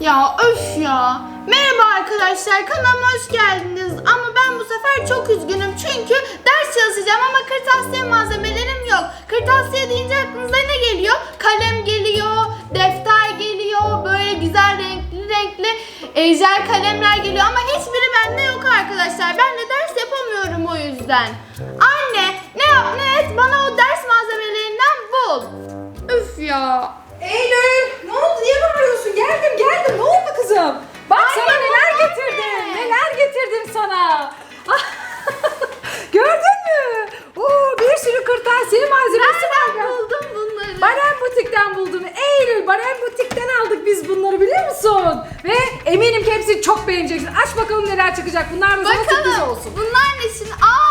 Ya öf ya. Merhaba arkadaşlar kanalıma hoş geldiniz. Ama ben bu sefer çok üzgünüm çünkü ders çalışacağım ama kırtasiye malzemelerim yok. Kırtasiye deyince aklınıza ne geliyor? Kalem geliyor, defter geliyor, böyle güzel renkli renkli e, jel kalemler geliyor ama hiçbiri bende yok arkadaşlar. Ben de ders yapamıyorum o yüzden. Anne ne yap ne et bana o ders malzemelerinden bul. Üf ya. Eylül ne oldu niye bağırıyorsun? Geldim geldim ne oldu kızım? Bak sana Anne, neler getirdim. ne? Neler getirdim sana. Gördün mü? Oo, bir sürü kırtasiye malzemesi var. Nereden ya. buldun bunları? Barem Butik'ten buldum. Eylül Barem Butik'ten aldık biz bunları biliyor musun? Ve eminim ki hepsini çok beğeneceksin. Aç bakalım neler çıkacak. Bunlar da sana sürpriz Bakalım. olsun. Bunlar ne şimdi? Aa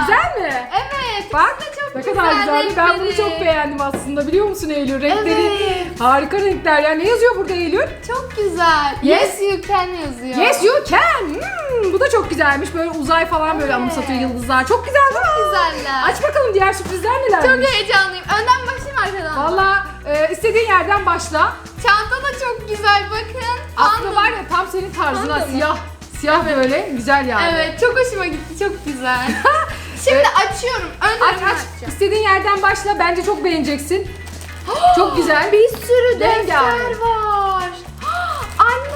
Güzel mi? Evet. Bak de çok ne kadar güzel. Ben bunu renkleri. çok beğendim aslında biliyor musun Eylül? Renkleri Evet. harika renkler. Ya ne yazıyor burada Eylül? Çok güzel. Yes. Yes, you can yazıyor. Yes you can. Hmm, bu da çok güzelmiş. Böyle uzay falan böyle Evet. anımsatıyor yıldızlar. Çok güzel değil mi? güzeller. Aç bakalım diğer sürprizler nelermiş. Çok heyecanlıyım. Önden başlayayım arkadan. Valla e, istediğin yerden başla. Çanta da çok güzel bakın. Aslında Panda. var ya tam senin tarzına Panda mı? siyah. Siyah böyle güzel yani. Evet çok hoşuma gitti. Çok güzel. Şimdi Evet. açıyorum. Önden Aç aç. açacağım. İstediğin yerden başla. Bence çok beğeneceksin. çok güzel. Bir sürü defter var. Anne.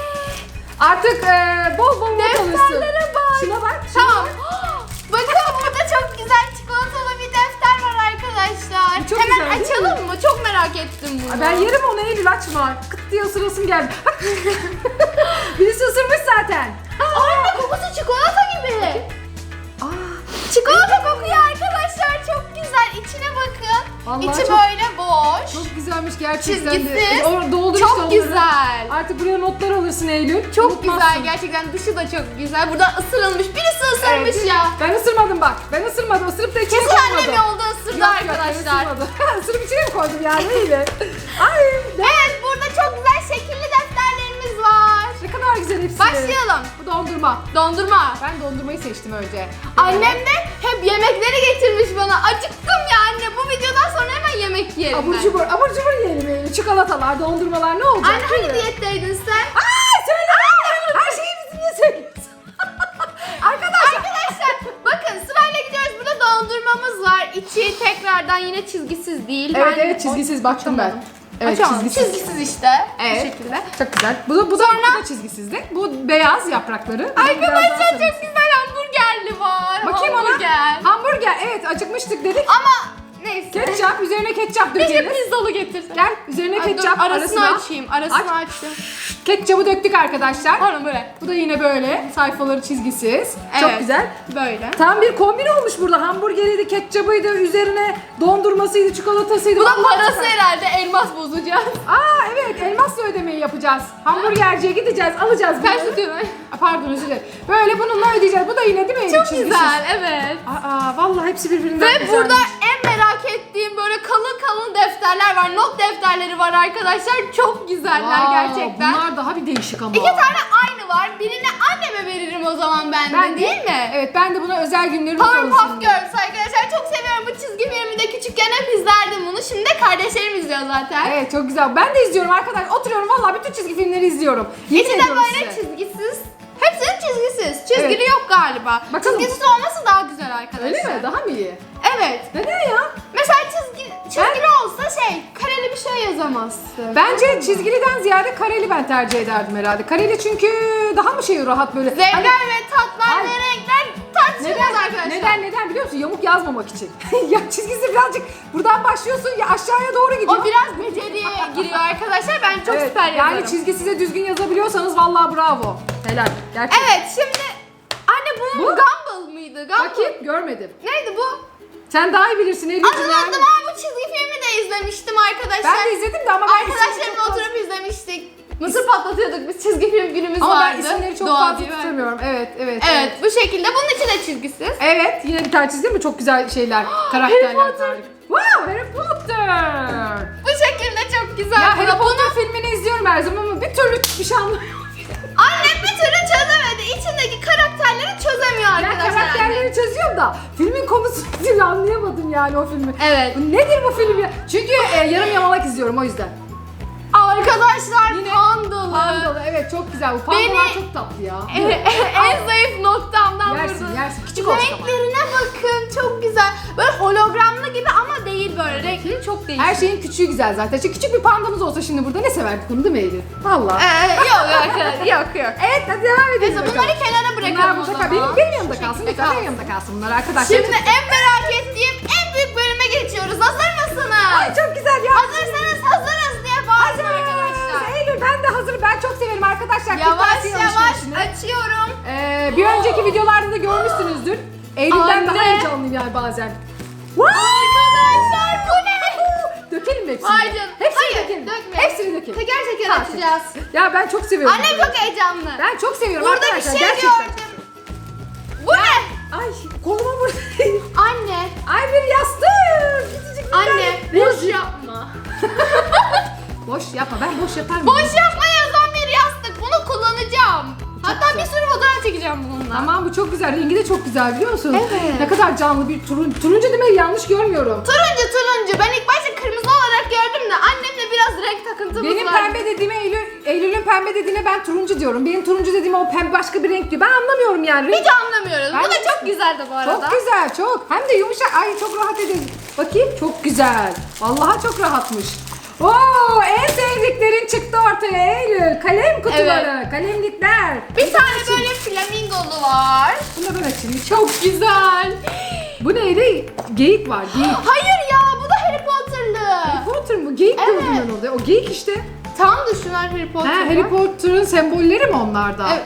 Artık e, bol bol not alırsın. Defterlere bak. Şuna bak. şuna Tamam. bak. Bakın burada çok güzel çikolatalı bir defter var arkadaşlar. Çok Hemen güzel, değil açalım mı? Çok merak ettim bunu. Ay, Ben yerim onu Eylül açma. Kıt diye ısırasım geldi. Birisi ısırmış zaten. Kokusu çikolata gibi. Aa, Çikolata kokuyor arkadaşlar. Çok güzel. İçine bakın. Vallahi İçi çok- böyle boş. çok güzelmiş gerçekten de. Çizgisiz. E, or- doldur Çok onları. güzel. Artık buraya notlar alırsın Eylül. Çok Unutmazsın. güzel gerçekten. Dışı da çok güzel. Burada ısırılmış. Birisi ısırmış Evet. ya. Ben ısırmadım bak. Ben ısırmadım. Isırıp da içine Kesin koymadım. annem yolda ısırdı Yok, yok, ben arkadaşlar. ısırmadım. Isırıp içine mi koydum yani? Ay Evet kadar güzel hepsi. Başlayalım. Bu dondurma. Dondurma. Ben dondurmayı seçtim önce. Annem de hep yemekleri getirmiş bana. Acıktım ya anne. Bu videodan sonra hemen yemek yiyelim Abur ben. cubur, abur cubur yiyelim Eylül. Çikolatalar, dondurmalar ne olacak? Anne hani diyetteydin sen? Aa söyle. Her şeyi bizim niye söylüyorsun? Arkadaşlar. Arkadaşlar bakın sırayla gidiyoruz. Burada dondurmamız var. İçi tekrardan yine çizgisiz değil. Evet Ben- evet çizgisiz baktım ben. Evet Açamadım. çizgisiz. Çizgisiz işte. Evet. Bu şekilde. Çok güzel. Bu da, bu da, bu da çizgisizdi. Bu beyaz yaprakları. Bu da biraz daha Arkadaşlar çok güzel hamburgerli var. Bakayım Hamburger. ona. Hamburger. Evet acıkmıştık dedik. Ama neyse. Ketçap üzerine ketçap Keşke dökeriz. pizzalı getirsen. Gel üzerine Ay, dur, ketçap arasını arasına. açayım. Arasını Aç. açtım. Ketçabı döktük arkadaşlar. Pardon böyle. Bu da yine böyle sayfaları çizgisiz. Çok Evet. güzel. Böyle. Tam bir kombin olmuş burada. Hamburgeriydi, ketçabıydı, üzerine dondurmasıydı, çikolatasıydı. Bu da Vallahi parası süper. herhalde elmas bozacağız. Aa evet elmasla ödemeyi yapacağız. Hamburgerciye gideceğiz, alacağız bunu. Kaç tutuyorsun? Aa, Pardon özür dilerim. Böyle bununla ödeyeceğiz. Bu da yine değil mi? Çok Çizgisiz. güzel evet. Aa vallahi hepsi birbirinden Ve güzelmiş. burada en merak ettiğim böyle kalın kalın defterler var. Not defterleri var arkadaşlar. Çok güzeller Wow, gerçekten. Bunlar daha bir değişik ama. İki tane aynı var. Birini anneme veririm o zaman ben, Ben de değil mi? Evet ben de buna özel günlerimiz Powerpuff olsun. Girls arkadaşlar çok seviyorum bu çizgi filmi de küçükken hep izlerdim bunu. Şimdi de kardeşlerim izliyor zaten. Evet çok güzel. Ben de izliyorum arkadaşlar. Oturuyorum vallahi bütün çizgi filmleri izliyorum. Yemin İçi de ediyorum böyle size. çizgisiz. Çizgisiz. Çizgili Evet. yok galiba. Bakalım. Çizgisiz olması daha güzel arkadaşlar. Öyle mi? Daha mı iyi? Evet. Neden ya? Mesela çizgi, çizgili olsa şey, kareli bir şey yazamazsın. Bence çizgiliden ziyade kareli ben tercih ederdim herhalde. Kareli çünkü daha mı şey rahat böyle. Renkler Hani- ve tatlar Hayır. ve renkler neden, arkadaşlar. neden neden biliyor musun? Yamuk yazmamak için. ya çizgisi birazcık buradan başlıyorsun ya aşağıya doğru gidiyor. O biraz beceriye giriyor arkadaşlar. Ben çok Evet, süper yazarım. Yani çizgi size düzgün yazabiliyorsanız vallahi bravo. Helal. Gerçekten. Evet şimdi anne bunun Bu? Gumball mıydı? Gumball. Bakayım görmedim. Neydi bu? Sen daha iyi bilirsin Elif'ciğim yani. Hatırladım ama bu çizgi filmi de izlemiştim arkadaşlar. Ben de izledim de ama ben isimleri Arkadaşlarımla çok oturup. Mısır patlatıyorduk biz çizgi film günümüz Ama vardı. ben isimleri çok Doğa fazla diye. tutamıyorum. Evet, evet. Evet bu şekilde. Bunun içi de çizgisiz. Evet, yine bir tane çizdi mi? Çok güzel şeyler, Harry karakterler. Potter. tarif. Wow, Harry Potter. Bu şekilde çok güzel. Ya Harry Potter filmini izliyorum her zaman ama bir türlü bir şey anlamıyorum. Annem bir türlü çözemedi. İçindeki karakterleri çözemiyor Ben arkadaşlar. anne. karakterleri çözüyorum da filmin konusunu bir türlü anlayamadım yani o filmi. Evet. Bu Nedir bu film ya? Çünkü e, yarım yamalak izliyorum o yüzden. Arkadaşlar Yine pandalı. Pandalı evet çok güzel. Bu pandalar Beni- çok tatlı ya. En zayıf noktamdan Yersin, vurdun. yersin. Küçük olsun ama. Renklerine bakın çok güzel. Böyle hologramlı gibi ama değil böyle. Renkleri çok değişik. Her şeyin küçüğü güzel zaten. Şimdi küçük bir pandamız olsa şimdi burada ne severdik bunu değil mi Eylül? Valla. Ee, yok arkadaşlar yok yok. Evet hadi devam edelim Neyse bunları kenara Bunlar bırakalım o burada zaman. kal. Benim, benim yanımda kalsın. Lütfen benim yanımda kalsın bunlar arkadaşlar. Şimdi en merak ettiğim en büyük bölüme geçiyoruz. Hazır mısınız? Ay çok güzel ya. Hazırsanız hazırız bağırın arkadaşlar. Eylül ben de hazır. Ben çok severim arkadaşlar. Yavaş Kırtasiye yavaş alışverişini. açıyorum. Ee, bir önceki videolarda da görmüşsünüzdür. Eylül'den Anne. daha heyecanlıyım yani bazen. Arkadaşlar bu ne? Dökelim mi hepsini? Vay. Hepsini Hayır, dökelim. dökme. Hepsini dökelim. Teker teker Tamam. açacağız. Ya ben çok seviyorum. Annem çok heyecanlı. Ben çok seviyorum Burada bir arkadaşlar. şey gerçekten. gördüm. Bu ne? Ay koluma vurdu. Anne. Ay bir yastık. Küçücük bir Anne. tane. Boş yapma. Boş yapma ben boş yaparım. Boş yapma yazan bir yastık. Bunu kullanacağım. Hatta güzel. bir sürü fotoğraf çekeceğim bununla. Tamam bu çok güzel. Rengi de çok güzel biliyor musun? Evet. Ne kadar canlı bir turun, turuncu demeyi yanlış görmüyorum. Turuncu turuncu. Ben ilk başta kırmızı olarak gördüm de annemle biraz renk takıntımız Benim var. pembe dediğime Eylül, Eylül'ün pembe dediğine ben turuncu diyorum. Benim turuncu dediğime o pembe başka bir renk diyor. Ben anlamıyorum yani. Hiç anlamıyoruz. Ben Bu da de- çok güzeldi bu arada. çok güzel çok. Hem de yumuşak. Ay çok rahat edin. Bakayım çok güzel. Vallahi çok rahatmış. Oo en sevdiklerin çıktı ortaya Eylül. Kalem kutuları, kalemlikler. Bir tane böyle flamingolu var. Bunu da ben açayım. Çok güzel. Bu neydi? Geyik var. Geyik. Hayır ya bu da Harry Potter'lı. Harry Potter mı? Geyik Evet. ben orada. O geyik işte. Tam şunlar Harry Ha, Potter'lı. Harry Potter'ın sembolleri mi onlarda? Evet,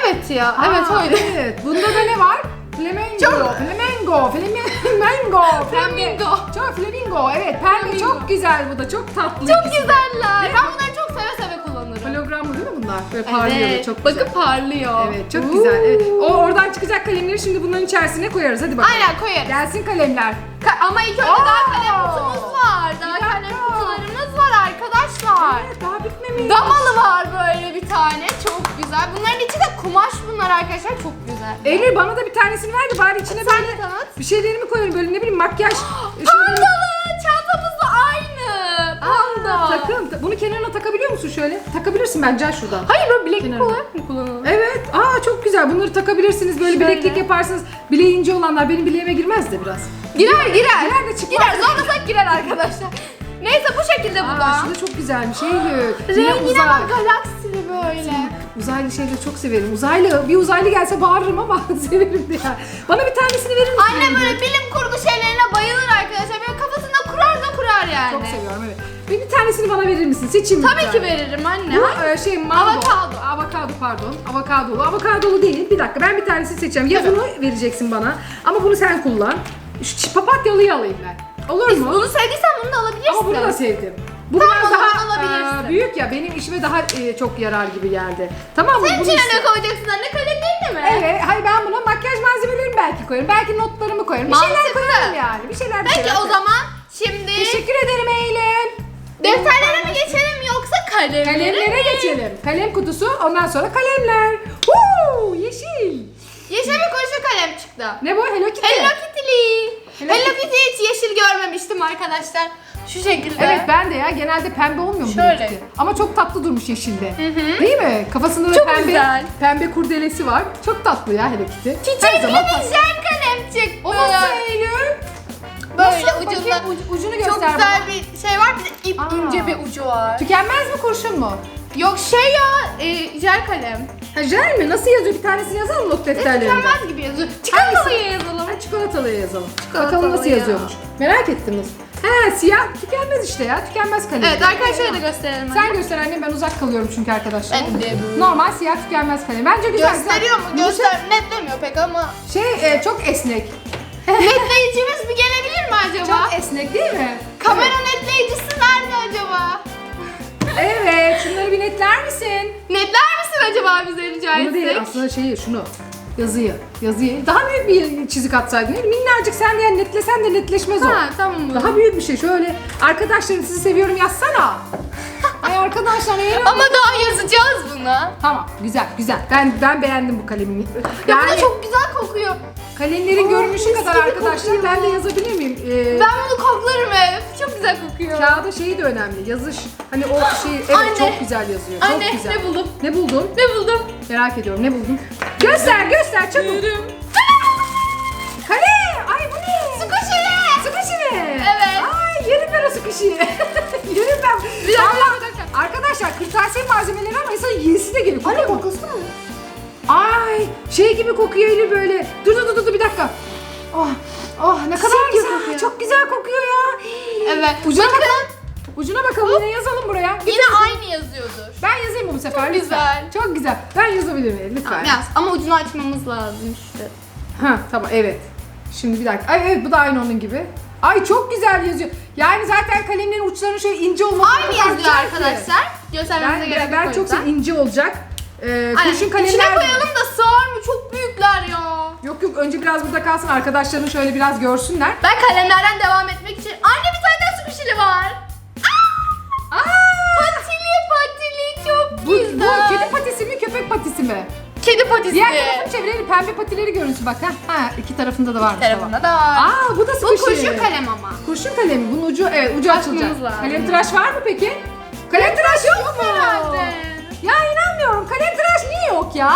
evet ya. Evet öyle. Evet. Bunda da ne var? Flamingo, Çok- flamingo, flamingo, Flamingo. Çok flamingo. Evet, pembe Flamingo. çok güzel bu da. Çok tatlı. Çok ikisi güzeller. Ben bunları çok seve seve kullanırım. Hologram mı değil mi bunlar? Böyle parlıyor böyle, çok güzel. Bakın parlıyor. Evet, çok güzel. Evet. O oradan çıkacak kalemleri şimdi bunların içerisine koyarız. Hadi bakalım. Aynen koyarız. Gelsin kalemler. Ka- ama ilk önce Aa! daha kalem kutumuz var. Daha kalem kutularımız var arkadaşlar. Evet, daha bitmemiş. Damalı var böyle bir tane. Çok güzel. Bunların içi de kumaş bunlar arkadaşlar. Çok güzel. Eylül bana da bir tanesini ver de bari içine Sen böyle tanıt. bir şeylerimi koyarım böyle ne bileyim makyaj. Pandalı. Çantamız da aynı. Panda. Takım. Bunu kenarına takabiliyor musun şöyle? Takabilirsin bence şuradan. Hayır böyle bileklik olarak mı kullanılır? Evet. Aa çok güzel. Bunları takabilirsiniz. Böyle Şöyle. bileklik yaparsınız. Bileği ince olanlar benim bileğime girmez de biraz. Girer girer. Girer de çıkmaz. Girer zorlasak girer arkadaşlar. Neyse bu şekilde bu Aa da. şu da çok güzelmiş Eylül. Yine Rengine uzay. bak galaksili böyle. Uzaylı şeyleri çok severim. Uzaylı, bir uzaylı gelse bağırırım ama severim diye. Bana bir tanesini verir misin? Eylül? böyle bilim kurgu şeylerine bayılır arkadaşlar. Böyle kafasında kurar da kurar yani. Çok seviyorum evet. Bir, bir tanesini bana verir misin? Seçeyim bir Tabii ki tane. veririm anne. Bu e, şey mango. Avokado. Avokado pardon. Avokadolu. Avokadolu değil. Bir dakika ben bir tanesini seçeceğim. Ya Tabii. bunu vereceksin bana ama bunu sen kullan. Şu papatyalıyı alayım ben. Olur mu? Bunu sevdiysen bunu da alabilirsin. Ama bunu da sevdim. Bu Tamam, biraz daha alabilirsin. e, büyük ya benim işime daha e, çok yarar gibi geldi. Tamam mı? Sen Bunu içine iste- ne koyacaksın anne? Kalem değil mi? Evet, hayır ben buna makyaj malzemelerimi belki koyarım. Belki notlarımı koyarım. Bir şeyler Mantıklı. koyarım yani. Bir şeyler bir Peki şeyler o koyarım. zaman şimdi Teşekkür ederim Eylül. defterlere mi geçelim yoksa kalemlere Kalemlere mi? geçelim. Kalem kutusu ondan sonra kalemler. Woo, yeşil. Yeşil bir kurşun kalem çıktı. Ne bu? Hello Kitty. Hello Kitty'li. Hello Kitty hiç yeşil görmemiştim arkadaşlar. Şu şekilde. Evet ben de ya genelde pembe olmuyor mu Şöyle. Ama çok tatlı durmuş yeşilde. hı. Değil mi? Kafasında da Çok pembe, güzel. pembe kurdelesi var. Çok tatlı ya Hello Kitty. Çiçekli bir jel kalem çıktı. O nasıl Eylül? Böyle Nasıl? ucunda. Bakayım, uc- ucunu göster Çok bana. güzel bir şey var. Bir de ip Aa. ince bir ucu var. Tükenmez mi kurşun mu? Yok şey ya e, jel kalem. Ha jel mi? Nasıl yazıyor? Bir tanesini yazalım not E, defterlerinde. tükenmez gibi yazıyor. Çikolatalıya yazalım. Çikolatalıya yazalım. Çikolatalıya. Bakalım nasıl yazıyormuş. Merak ettiniz. He siyah tükenmez işte ya. Tükenmez kalem. Evet arkadaşlara da gösterelim. Sen göster annem ben uzak kalıyorum çünkü arkadaşlar. Ben de bu. Normal siyah tükenmez kalem. Bence güzel. Gösteriyor mu? güzel. Göster. Netlemiyor pek ama. Şey e, çok esnek. Netleyicimiz bir gelebilir mi acaba? Çok esnek değil mi? Kamera netleyicisi nerede acaba? Evet. Şunları bir netler misin? Netler misin acaba bize rica Bunu değil etsek? aslında şeyi şunu. Yazıyı. Yazıyı. Daha büyük bir çizik atsaydın. değil mi? Minnacık sen de yani netlesen de netleşmez o. Ha tamam? Daha büyük bir şey. Şöyle arkadaşlarım sizi seviyorum yazsana. Ay arkadaşlar eğer Ama daha yazacağız buna. Tamam güzel güzel. Ben ben beğendim bu kalemini. Ya bu da çok güzel kokuyor. Kalemlerin Aa, görünüşü mis kadar gibi arkadaşlar kokuyor. ben de yazabilir miyim? Ee, Ben bunu koklarım hep. Çok güzel kokuyor. Kağıda şeyi de önemli. Yazış hani o şey evet Anne. çok güzel yazıyor. Çok Anne güzel. ne buldum? Ne buldun? Ne buldum? Merak ediyorum. Ne buldun? Göster, göster çabuk. Kalem! Ay bu ne? Squishy mi? Evet. Ay yerim ben o squishy'yi. yerim ben. Bir dakika, Vallahi- bir dakika. Arkadaşlar kırtasiye malzemeleri ama insan yiyesi de geliyor. Kokuyor mu? kokusu mu? Ay şey gibi kokuyor Eylül böyle. Dur dur dur dur bir dakika. Oh, oh ne kadar gibi güzel. kokuyor. Çok güzel kokuyor ya. Evet. Ucuna Bakın. Ucuna bakalım yine yazalım buraya. Yine aynı yazıyordur. Ben yazayım mı bu sefer? Çok lütfen? güzel. Çok güzel. Ben yazabilir miyim lütfen? Yaz. Ama ucunu açmamız lazım işte. Ha tamam evet. Şimdi bir dakika. Ay evet bu da aynı onun gibi. Ay çok güzel yazıyor. Yani zaten kalemlerin uçlarının şöyle ince olması Aynı yazıyor arkadaşlar. Göstermemize Ben, gerek ben, yok. o çok yüzden. ince olacak. Ee, Aynen. kurşun kalemler. İçine koyalım da sığar mı? Çok büyükler ya. Yok yok önce biraz burada kalsın arkadaşların şöyle biraz görsünler. Ben kalemlerden devam etmek için... Anne bir tane daha squishy'li var. Bu, bu kedi patisi mi köpek patisi mi? Kedi patisi. Diğer tarafını çevirelim pembe patileri görünsün bak ha. Ha iki tarafında da varmış tarafında tamam. da var. Aa bu da Bu squishy. kurşun kalem ama. Kurşun kalemi. Bunun ucu evet ucu Açmamız açılacak. lazım. Kalem tıraş var mı peki? Kalem tıraş yok mu? herhalde. Ya inanmıyorum. Kalem tıraş niye yok ya?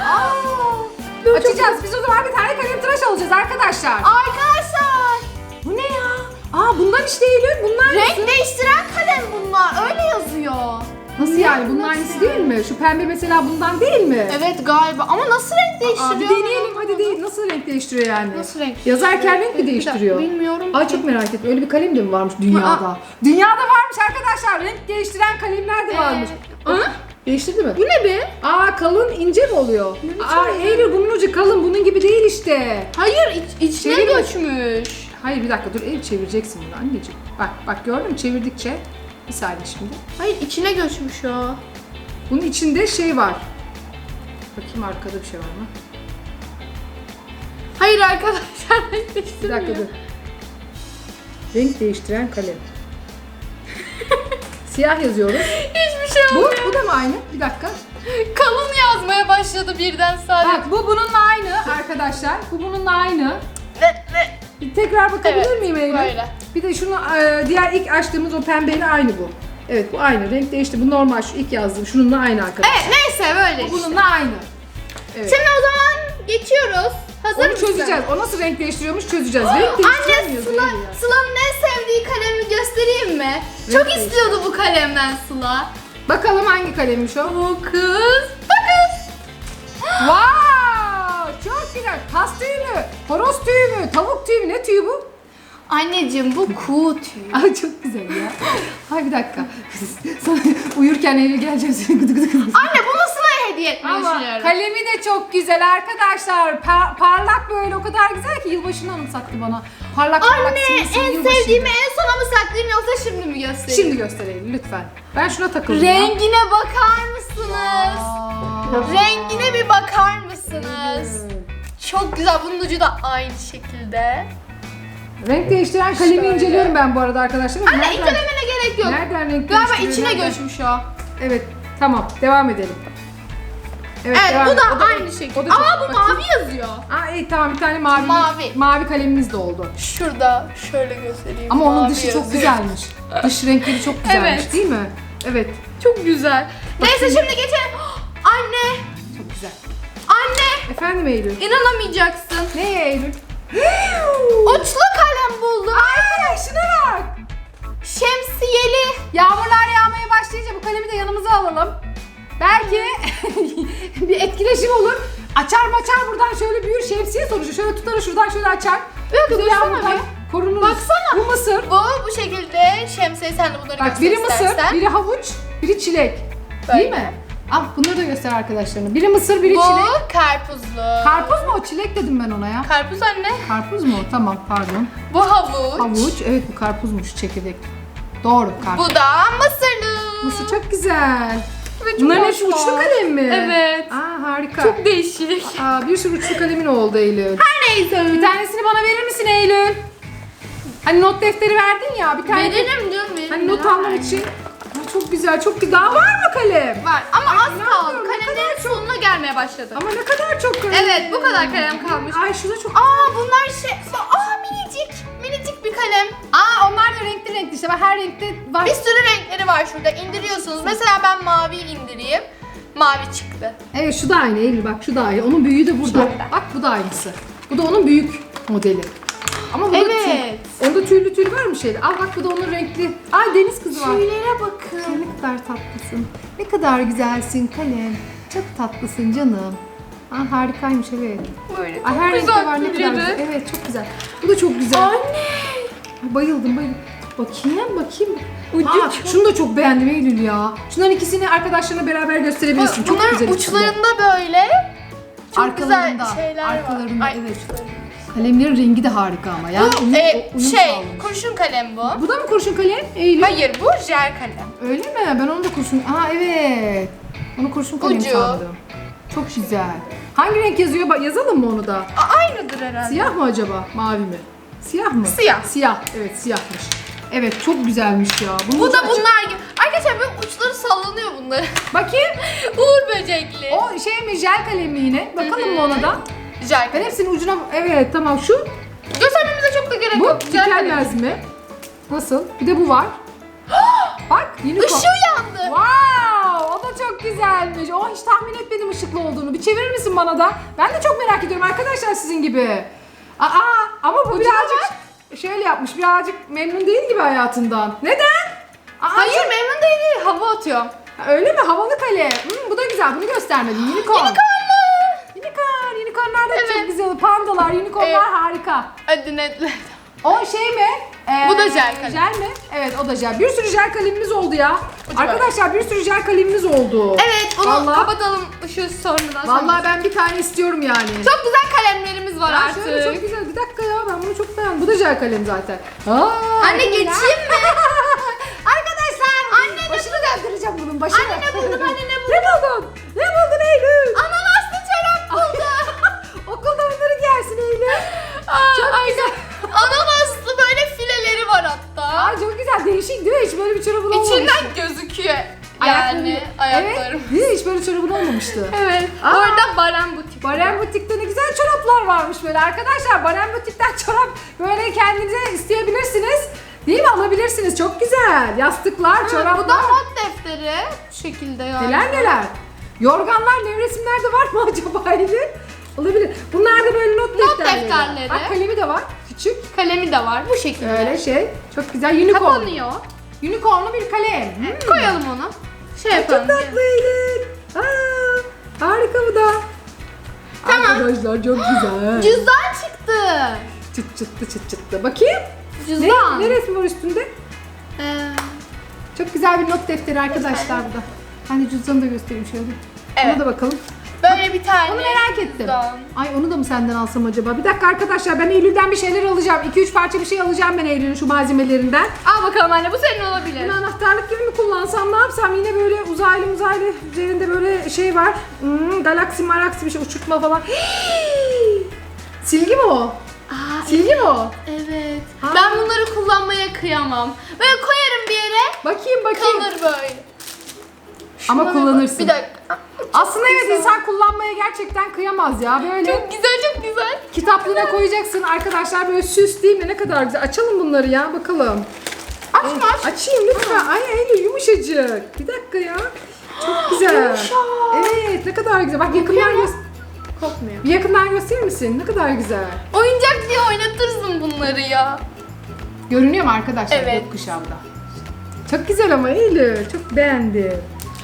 Aa, Açacağız. Biz o zaman bir tane kalem tıraş alacağız arkadaşlar. Arkadaşlar. Bu ne ya? Aa bundan işte Eylül. Bunlar Renk değiştiren kalem bunlar. Öyle yazıyor. Nasıl yani? Bunun Nasıl aynısı değil mi? Şu pembe mesela bundan değil mi? Evet galiba ama nasıl renk değiştiriyor? Aa, bir deneyelim hadi değil. Nasıl renk değiştiriyor yani? Nasıl renk? Yazarken renk mi Bir dakika, değiştiriyor? bilmiyorum Ay çok merak ettim. Öyle bir kalem de mi varmış dünyada? Aa. Dünyada varmış arkadaşlar. Renk değiştiren kalemler de Ee, varmış. Hı? Değiştirdi mi? Bu ne be? Aa kalın ince mi oluyor? Aa Eylül bunun ucu kalın bunun gibi değil işte. Hayır iç, içine Çevir. göçmüş. Hayır bir dakika dur Eylül çevireceksin bunu anneciğim. Bak bak gördün mü çevirdikçe. Bir saniye şimdi. Hayır içine göçmüş o. Bunun içinde şey var. Bakayım arkada bir şey var mı? Hayır arkadaşlar renk Bir dakika dur. Renk değiştiren kalem. Siyah yazıyoruz. Hiçbir şey Bu, olmuyor. bu da mı aynı? Bir dakika. Kalın yazmaya başladı birden sadece. Bak bu bununla aynı arkadaşlar. Bu bununla aynı. Ve, ve. Bir tekrar bakabilir Evet, miyim Eylül? böyle. Bir de şunu e, diğer ilk açtığımız o pembeyle aynı bu. Evet bu aynı. Renk değişti. Bu normal şu ilk yazdığım. Şununla aynı arkadaşlar. Evet neyse böyle işte. bununla aynı. Evet. Şimdi o zaman geçiyoruz. Hazır Onu mısın? çözeceğiz. O nasıl renk değiştiriyormuş çözeceğiz. Renk Anne Sıla, Eylül ya. Sıla'nın en sevdiği kalemi göstereyim mi? Çok değiştir. istiyordu bu kalemden Sıla. Bakalım hangi kalemmiş o? Bu kız. Bakın. Wow! Çok güzel. Tas tüyü mü? Horoz tüyü mü? Tavuk tüyü mü? Ne tüyü bu? Anneciğim bu kuğu tüyü. Ay çok güzel ya. Ay bir dakika. Sana uyurken Eylül geleceğim seni gıdı gıdı gıdı. Anne bunu Sıla'ya hediye etmeyi Ama düşünüyorum. kalemi de çok güzel arkadaşlar. Pa- parlak böyle o kadar güzel ki yılbaşını anımsattı bana. Parlak parlak Anne simli en yılbaşıydı. sevdiğimi en sona mı saklayayım yoksa şimdi mi göstereyim? Şimdi gösterelim lütfen. Ben şuna takıldım ya. Rengine bakar mısınız? Aa. Rengine bir bakar mısınız? Çok güzel. Bunun ucu da aynı şekilde. Renk değiştiren kalemi Şöyle. inceliyorum ben bu arada arkadaşlar. Anne nereden- incelemene gerek yok. Nereden renk Galiba değiştiriyor, içine nereden? göçmüş o. Evet tamam devam edelim. Evet devam bu da O aynı şekilde. o da çok- Ama bu bakayım. mavi yazıyor. Aa iyi tamam bir tane mavi Mavi. mavi kalemimiz de oldu. Şurada şöyle göstereyim. Ama onun Mavi dışı çok yazıyor. güzelmiş. Dış renkleri çok güzelmiş Evet. değil mi? Evet. Çok güzel. Neyse şimdi geçelim. Anne, Çok güzel. anne Efendim Eylül. inanamayacaksın. Ne Eylül? Uçlu kalem buldum. Ay şuna bak. Şemsiyeli. Yağmurlar yağmaya başlayınca bu kalemi de yanımıza alalım. Belki bir etkileşim olur. Açar maçar buradan şöyle büyür şemsiye sonucu. Şöyle tutar şuradan şöyle açar. De dursana bir. Korunuruz. Baksana. Bu mısır. Bu bu şekilde şemsiye sen de bunları Bak biri mısır, istersen. biri havuç, biri çilek. Böyle. Değil mi? Al bunları da göster arkadaşlarına. Biri mısır, biri Bu çilek. karpuzlu. Karpuz mu o? Çilek dedim ben ona ya. Karpuz anne. Karpuz mu? o? Tamam pardon. Bu havuç. Havuç. Evet bu karpuzmuş çekirdek. Doğru karpuz. Bu da mısırlı. Mısır çok güzel. Ve çok Bunların hoş hepsi uçlu var. kalem mi? Evet. Aa harika. Çok değişik. Aa, bir sürü uçlu kalemin oldu Eylül. Her neyse. Bir tanesini bana verir misin Eylül? Hani not defteri verdin ya bir tane. Verelim diyorum. Hani not vermeyeyim? için. Çok güzel. Çok güzel. Daha var mı kalem? Var ama Ay, az inanmıyorum, kaldı. ne Kalemlerin sonuna gelmeye başladı. Ama ne kadar çok kalem. Evet, bu kadar kalem kalmış. Ay şurada çok Aa bunlar şey... Aa minicik. Minicik bir kalem. Aa onlar da renkli renkli işte. Bak her renkte var. Bir sürü renkleri var şurada. İndiriyorsunuz. Mesela ben mavi indireyim. Mavi çıktı. Evet şu da aynı Eylül bak şu da aynı. Onun büyüğü de burada. Şurada. Bak bu da aynısı. Bu da onun büyük modeli. Ama bu da Evet. Onda tüylü tüylü var mı şeyde? Al bak bu da onun renkli. Ay deniz kızı var. Tüylere bakın. Ay, ne kadar tatlısın. Ne kadar güzelsin kalem. Çok tatlısın canım. Aa, harikaymış evet. Böyle Ay, her renkte var ne kadar güzel. Evet çok güzel. Bu da çok güzel. Anne. Ay, bayıldım bayıldım. Bakayım bakayım. Ucu Aa, çok- şunu da çok beğendim Eylül ya. Şunların ikisini arkadaşlarına beraber gösterebilirsin. çok Bunların güzel de. uçlarında böyle çok Arkalarında, güzel şeyler arkalarında, var. Ay, evet. uçlarında. Kalemlerin rengi de harika ama ya. Bu Uyum- e, uyum şey sağlamış. kurşun kalem bu. Bu da mı kurşun kalem? Eylül. Hayır bu jel kalem. Öyle mi? Ben onu da kurşun... Aa evet. Onu kurşun kalem Ucu. sandım. Çok güzel. Hangi renk yazıyor? Bak, yazalım mı onu da? Aa, aynıdır herhalde. Siyah mı acaba? Mavi mi? Siyah mı? Siyah. Siyah. Evet siyahmış. Evet çok güzelmiş ya. Bunun Bu ucu da açık. bunlar gibi. Arkadaşlar böyle uçları sallanıyor bunların. Bakayım. Uğur böcekli. O şey mi? Jel kalem mi yine? Bakalım mı ona da? Jel Ben kalem. hepsinin ucuna... Evet tamam şu. Göstermemize çok da gerek Bu yok. Jel kalem. tükenmez mi? Nasıl? Bir de bu var. Bak unicorn. Işığı yandı. Wow! O da çok güzelmiş. Oh hiç tahmin etmedim ışıklı olduğunu. Bir çevirir misin bana da? Ben de çok merak ediyorum arkadaşlar sizin gibi. Aa ama bu birazcık şöyle yapmış. Birazcık memnun değil gibi hayatından. Neden? Aa, Hayır memnun değil. Hava atıyor. Ha, Öyle mi? Havalı kale. Hmm, bu da güzel. Bunu göstermedim. Unicorn. Unicorn. Pandalar, unicornlar Evet. harika. Hadi netle. O şey mi? Ee, Bu da jel kalem. Jel mi? Evet o da jel. Bir sürü jel kalemimiz oldu ya. Ucu var. Arkadaşlar bir sürü jel kalemimiz oldu. Evet onu Vallahi- kapatalım ışığı sonradan. Vallahi ben bir tane istiyorum yani. Çok güzel kalemlerimiz var Ya artık. şöyle çok güzel. Bir dakika ya ben bunu çok beğendim. Bu da jel kalem zaten. Aa, Anne geçeyim mi? Arkadaşlar. Anne, ne başını döndüreceğim bunun başını. Anne, ne buldun, anne, ne buldun? ne buldun? Ne buldun Eylül? Ananaslı böyle bir çorabın olmamıştı. İçinden gözüküyor. Yani ayaklarım. Evet. Hiç böyle çorabın olmamıştı. Evet. Aa. Orada Baran butik. Baren Butik'te ne güzel çoraplar varmış böyle arkadaşlar. Baren Butik'ten çorap böyle kendinize isteyebilirsiniz. Değil mi? Alabilirsiniz. Çok güzel. Yastıklar, çoraplar. Bu da not defteri. Bu şekilde yani. Neler neler. Yorganlar, nevresimler de var mı acaba Elif? Olabilir. Bunlar da böyle not, Not defterleri. defterleri. Bak kalemi de var. Küçük. Kalemi de var bu şekilde. Öyle şey. Çok güzel. Unicorn. Kapanıyor. Unicornlu bir kalem. Hmm. Koyalım onu. Şey Çok yapalım. tatlı Elif. Aa, harika bu da. Tamam. Arkadaşlar çok güzel. Cüzdan çıktı. Çıt çıttı çıt çıttı. Bakayım. Ne, Cüzdan. ne resmi var üstünde? Ee, Çok güzel bir not defteri arkadaşlar bu da. Ben de cüzdanı da göstereyim şöyle. Evet. Ona da bakalım. Böyle bir tane. Onu merak ettim. cüzdan. Ay onu da mı senden alsam acaba? Bir dakika arkadaşlar ben Eylül'den bir şeyler alacağım. 2-3 parça bir şey alacağım ben Eylül'ün şu malzemelerinden. Al bakalım anne bu senin olabilir. Bunu anahtarlık gibi mi kullansam ne yapsam? Yine böyle uzaylı uzaylı üzerinde böyle şey var. Hmm, galaksi maraksi bir şey uçurtma falan. Silgi mi o? Aa, Silgi mi o? evet. Ha. Ben bunları kullanmaya kıyamam. Böyle koyarım bir yere. Bakayım bakayım. Kalır böyle. Ama Şuna kullanırsın. bak. Bir dakika. Aslında evet insan kullanmaya gerçekten kıyamaz ya. Böyle Çok güzel çok güzel. kitaplığına koyacaksın arkadaşlar böyle süs değil mi? Ne kadar güzel. Açalım bunları ya bakalım. Açma aç. Açayım lütfen. Ay Eylül yumuşacık. Bir dakika ya. Çok güzel. Yumuşak. Evet ne kadar güzel. Bak yakından Kokuyor mu? göster. Kokmuyor. Bir yakından gösterir misin? Ne kadar güzel. Oyuncak diye oynatırsın bunları ya. Görünüyor mu arkadaşlar Evet. gökkuşağında? Çok güzel ama Eylül. Çok beğendim.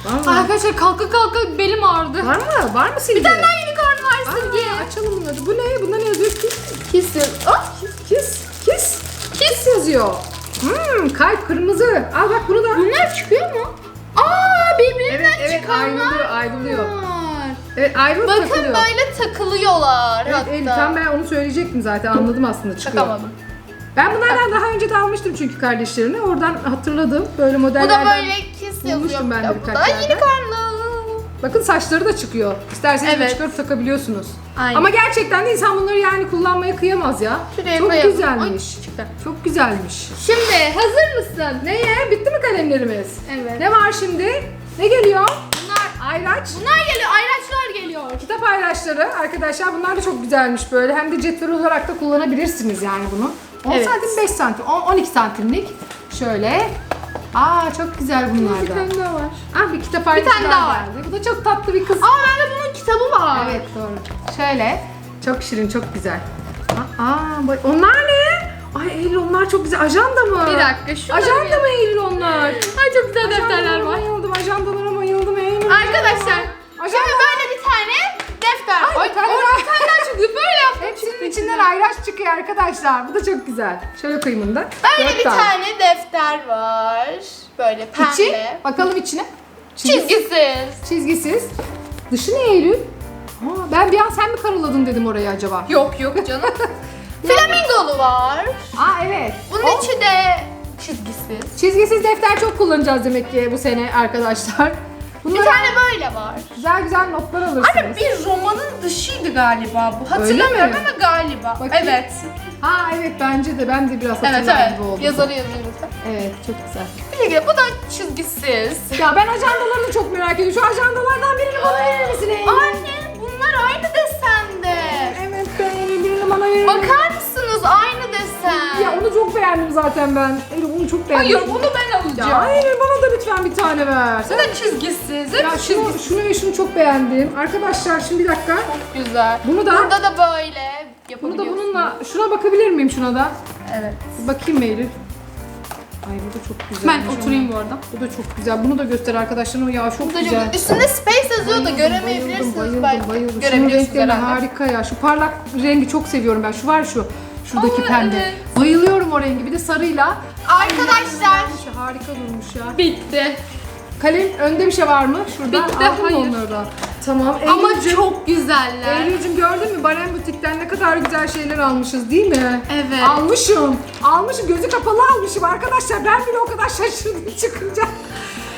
Var mı? Arkadaşlar kalka kalka belim ağrıdı. Var mı? Var mı silgi? Bir tane daha unicorn var Silgi. açalım bunları. Bu ne? Bunda ne yazıyor? Kiss. Kissing. Ah, Kiss. Kiss. Kiss yazıyor. Hmm, kalp kırmızı. Al bak bunu da. Bunlar çıkıyor mu? Aa birbirinden çıkanlar ayrılıyor, ayrılıyor. Evet ayrılıp Bakın takılıyor. böyle takılıyorlar Evet, hatta. Eylül, tam ben onu söyleyecektim zaten anladım aslında çıkıyor. Takamadım. Ben bunlardan daha önce de almıştım çünkü kardeşlerini. Oradan hatırladım. Böyle Bu modellerden. da böyle yazıyor. Bulmuştum ben de birkaç da yerden. unicornlu. Bakın saçları da çıkıyor. İsterseniz Evet. çıkarıp takabiliyorsunuz. Aynen. Ama gerçekten de insan bunları yani kullanmaya kıyamaz ya. Şuraya Çok koyalım. güzelmiş. Ay, çıktı. Çok güzelmiş. Şimdi hazır mısın? Neye? Bitti mi kalemlerimiz? Evet. Ne var şimdi? Ne geliyor? Bunlar, Ayraç. bunlar geliyor. Ayraçlar geliyor. Kitap ayraçları arkadaşlar bunlar da çok güzelmiş böyle. Hem de cetvel olarak da kullanabilirsiniz yani bunu. 10 Evet. santim 5 santim. 10, 12 santimlik. Şöyle. Aa çok güzel bunlar Bir da. tane daha var. Ah bir kitap ayraçlar tane daha var. geldi. Bu da çok tatlı bir kız. Aa bende bunun kitabı var. Evet doğru. Şöyle. Çok şirin, çok güzel. Aa, aa, bak onlar ne? Ay Eylül onlar çok güzel. Ajanda mı? Bir dakika şunları Ajanda mı Eylül onlar? Ay çok güzel defterler Ajandalara var. bayıldım, ajandalara bayıldım Eylül. Arkadaşlar Ajanda. şimdi bir tane defter. Ay, bir tane daha. daha çıktı. Böyle yaptım. Hepsinin içinden ayraç çıkıyor arkadaşlar. Bu da çok güzel. Şöyle koyayım da. Böyle Dört bir tane defter var. Böyle pembe. İçi, bakalım içine. Çizgisi- Çizgisiz. Çizgisiz. Dışı ne Eylül? Aa, ben bir an sen mi karaladın dedim oraya acaba? Yok yok canım. Flamingolu var. Aa evet. Bunun O- içi de çizgisiz. Çizgisiz defter çok kullanacağız demek ki bu sene arkadaşlar. Bir Bunlar tane böyle var. güzel güzel notlar alırsınız. Anne bir romanın dışıydı galiba bu. Hatırlamıyorum ama galiba. Bakayım. Evet. Ha evet bence de ben de biraz Evet hatırlar evet. gibi oldum. Yazarı yazıyoruz. Evet çok güzel. Bir şekilde bu da çizgisiz. Ya ben ajandalarını çok merak ediyorum. Şu ajandalardan birini bana verir misin Eylül? Anne bunlar aynı desende. Evet ben Eylül birini bana verir misin? Bakar mısınız aynı desen. Ya onu çok beğendim zaten ben. Eylül onu çok beğendim. Hayır bunu ben alacağım. Ya Eylül bana da lütfen bir tane ver. Bu da çizgisiz. Ya Hep şunu, çizgisiz. şunu ve şunu çok beğendim. Arkadaşlar şimdi bir dakika. Güzel. Bunu da- Burada da böyle Bunu da bununla, şuna bakabilir miyim şuna da? Evet. Bir bakayım mı Eylül? Ay bu da çok güzel. Ben oturayım bu arada. Bu da çok güzel. Bunu da göster arkadaşlarına. Ya çok Bu da güzel. çok- Üstünde space yazıyor da göremeyebilirsiniz. Bayıldım, belki. bayıldım. Şunun Görebiliyorsunuz renkleri herhalde. harika ya. Şu parlak rengi çok seviyorum ben. Şu var şu. Şuradaki Aa, pembe. evet. Bayılıyorum o rengi. Bir de sarıyla. Arkadaşlar Şu harika durmuş ya. bitti. Kalem önde bir şey var mı? Şurada. Bitti, Aldın mı hayır. onları da? Tamam. Ama Eylülcüm- çok güzeller. Eylül'cüm gördün mü? Baren Butik'ten ne kadar güzel şeyler almışız değil mi? Evet. Almışım. Almışım. Gözü kapalı almışım arkadaşlar. Ben bile o kadar şaşırdım çıkınca.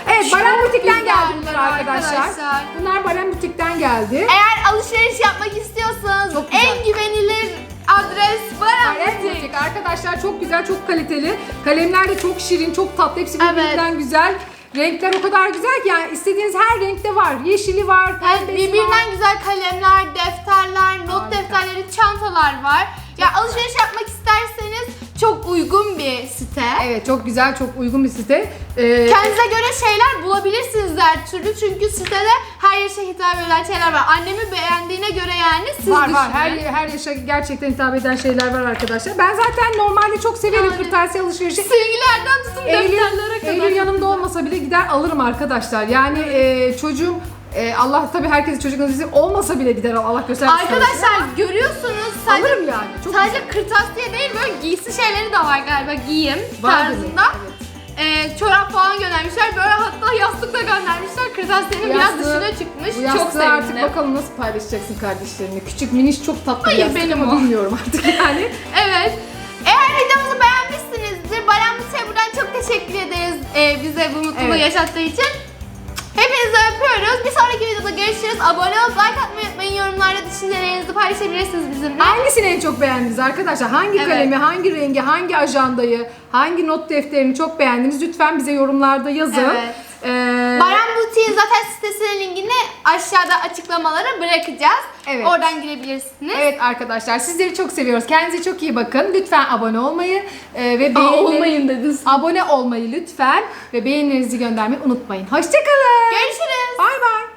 Evet, Çok Baren Butik'ten geldi bunlar arkadaşlar. arkadaşlar. Bunlar Baren Butik'ten geldi. Eğer alışveriş yapmak istiyorsanız Çok güzel. en güvenilir adres Baran Butik. Butik arkadaşlar çok güzel, çok kaliteli. Kalemler de çok şirin, çok tatlı. Hepsi Evet. birbirinden güzel. Renkler o kadar güzel ki yani istediğiniz her renkte var. Yeşili var, Evet, pembesi var. birbirinden güzel kalemler, defterler, not defterleri, çantalar var. Ya alışveriş yapmak isterseniz çok uygun bir. Evet çok güzel, çok uygun bir site. Ee, Kendinize göre şeyler bulabilirsiniz her türlü çünkü sitede her yaşa hitap eden şeyler var. Annemi beğendiğine göre yani siz var düşünün. var her her yaşa gerçekten hitap eden şeyler var arkadaşlar. Ben zaten normalde çok severim Yani. kırtasiye alışverişi. Silgilerden tutun Eylül, defterlere kadar. Eylül yanımda olmasa bile gider alırım arkadaşlar. Yani e, çocuğum e, Allah tabii herkesin çocuk nasip olmasa bile gider Allah göstermesin. Arkadaşlar görüyorsunuz sadece alırım yani. Çok sadece kırtasiye değil böyle giysi şeyleri de var galiba giyim Var tarzında. Ee, çorap falan göndermişler. Böyle hatta yastık da göndermişler. Kırtasiyenin biraz dışına çıkmış. Bu Çok sevindim. artık bakalım nasıl paylaşacaksın kardeşlerine. Küçük miniş çok tatlı bir Hayır, yastık benim ama o. bilmiyorum artık yani. Evet. Eğer videomuzu beğenmişsinizdir, Baran Bıçak'a buradan çok teşekkür ederiz e, bize bu mutluluğu Evet. yaşattığı için. Hepinizi öpüyoruz. Bir sonraki videoda görüşürüz. Abone olup like atmayı unutmayın. Yorumlarda düşüncelerinizi paylaşabilirsiniz bizimle. Hangisini en çok beğendiniz arkadaşlar? Hangi Evet. kalemi, hangi rengi, hangi ajandayı, hangi not defterini çok beğendiniz? Lütfen bize yorumlarda yazın. Evet. Ee, Baran Butik'in zaten sitesinin linkini aşağıda açıklamalara bırakacağız. Evet. Oradan girebilirsiniz. Evet arkadaşlar sizleri çok seviyoruz. Kendinize çok iyi bakın. Lütfen abone olmayı e, ve Aa, beğeni- olmayın dediniz. Abone olmayı lütfen ve beğenilerinizi göndermeyi unutmayın. Hoşçakalın. Görüşürüz. Bay bay.